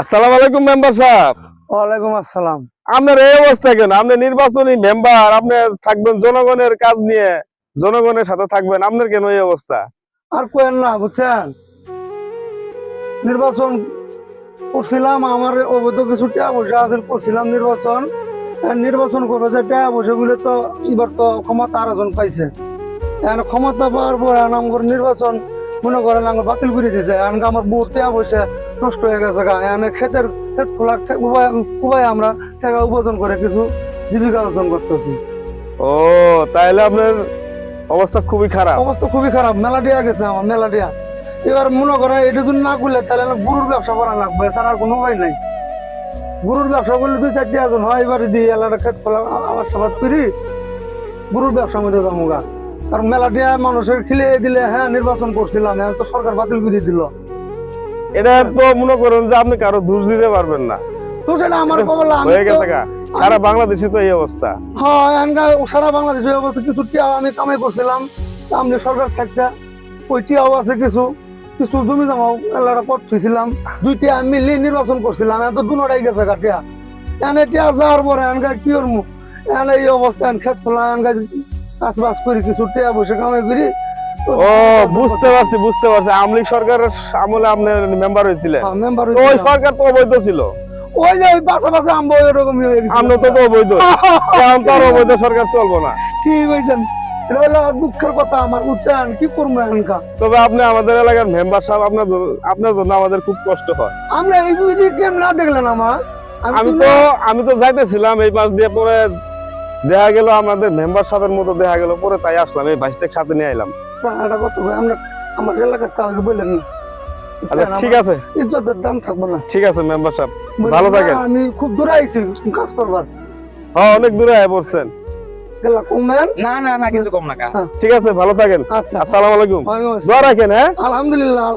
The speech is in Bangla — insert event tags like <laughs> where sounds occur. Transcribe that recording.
আসসালামু আলাইকুম মেম্বার সাহেব। ওয়ালাইকুম আসসালাম। আপনার এই অবস্থা কেন? আপনি নির্বাচনী মেম্বার আপনি থাকবেন জনগণের কাজ নিয়ে জনগণের সাথে থাকবেন। আপনার কেন এই অবস্থা? আর কোয়েন না বুঝছেন? নির্বাচন করছিলাম আমার অবৈধ কিছু টাকা পয়সা আছে করছিলাম নির্বাচন। আর নির্বাচন করবে যে টাকা পয়সা গুলো তো এবার তো ক্ষমতা আরেকজন পাইছে। এখন ক্ষমতা পাওয়ার পর আমার নির্বাচন মনে করেন আমার বাতিল করে দিয়েছে এখন আমার বহু টাকা পয়সা নষ্ট হয়ে গেছে গা। এখন ক্ষেতের ক্ষেত খোলা উপায় উপায় আমরা টাকা উপার্জন করে কিছু জীবিকা অর্জন করতেছি। ও তাইলে আপনার অবস্থা খুবই খারাপ। অবস্থা খুবই খারাপ। মেলা দিয়া গেছে আমার মেলা দিয়া এবার মনে করে এটা যদি না করলে তাহলে গরুর ব্যবসা করা লাগবে। এছাড়া আর কোনো উপায় নাই। গরুর ব্যবসা করলে দুই চারটি এখন হয়। এবার দিয়ে এলাকা ক্ষেত খোলা আবার সবার করি গরুর ব্যবসার মধ্যে যাব গা। কারণ মেলা দিয়া মানুষের খিলে দিলে হ্যাঁ নির্বাচন করছিলাম। হ্যাঁ তো সরকার বাতিল করে দিল। এটা তো মনে করেন যে আপনি কারও দোষ দিতে পারবেন না। তো সেটা আমার কবলা আমি হয়ে গেছে সারা বাংলাদেশে তো এই অবস্থা। হ্যাঁ সারা বাংলাদেশে অবস্থা। কিছু আমি কামাই করছিলাম আমি সরকার থাকতে। ওই টিয়াও আছে কিছু কিছু জমি জমাও এলাকা পথ থুইছিলাম। দুইটা মিলি নির্বাচন করছিলাম এত দুটাই গেছে কাটিয়া এনে টিয়া যাওয়ার পরে এনগা কি করব? এনে এই অবস্থা এন খেত খোলা কাজ বাজ করি কিছু টিয়া বসে কামাই করি। ও বুঝতে পারছি বুঝতে পারছি। আমলিক সরকারের আমলে আপনি মেম্বার হয়েছিলেন। মেম্বার ওই সরকার তো অবৈধ ছিল। ওই যে ওই হয়ে গেছে। আমরা তো তো অবৈধ। <laughs> এখন তো আর অবৈধ সরকার চলবো না। এটা হলো দুঃখের কথা আমার কি করব এখনকার? তবে আপনি আমাদের এলাকার মেম্বার সাহেব আপনার আপনার জন্য আমাদের খুব কষ্ট হয়। আমরা এই কেন না দেখলেন আমার? আমি তো আমি তো যাইতেছিলাম এই পাশ দিয়ে পরে দেখা গেল আমাদের মেম্বার সাহেবের মতো দেখা গেল পরে তাই আসলাম এই বাইশ থেকে সাথে নিয়ে আইলাম। কত আমরা আমার এলাকার কাউকে বললেন না। আচ্ছা ঠিক আছে। ইজ্জতের দাম থাকব না। ঠিক আছে মেম্বার সাহেব ভালো থাকেন। আমি খুব দূরে আইছি কাজ করবার। হ্যাঁ অনেক দূরে আয় পড়ছেন না না না কিছু কম না ঠিক আছে ভালো থাকেন। আচ্ছা। আসসালামু আলাইকুম। দোয়া রাখেন হ্যাঁ? আলহামদুলিল্লাহ।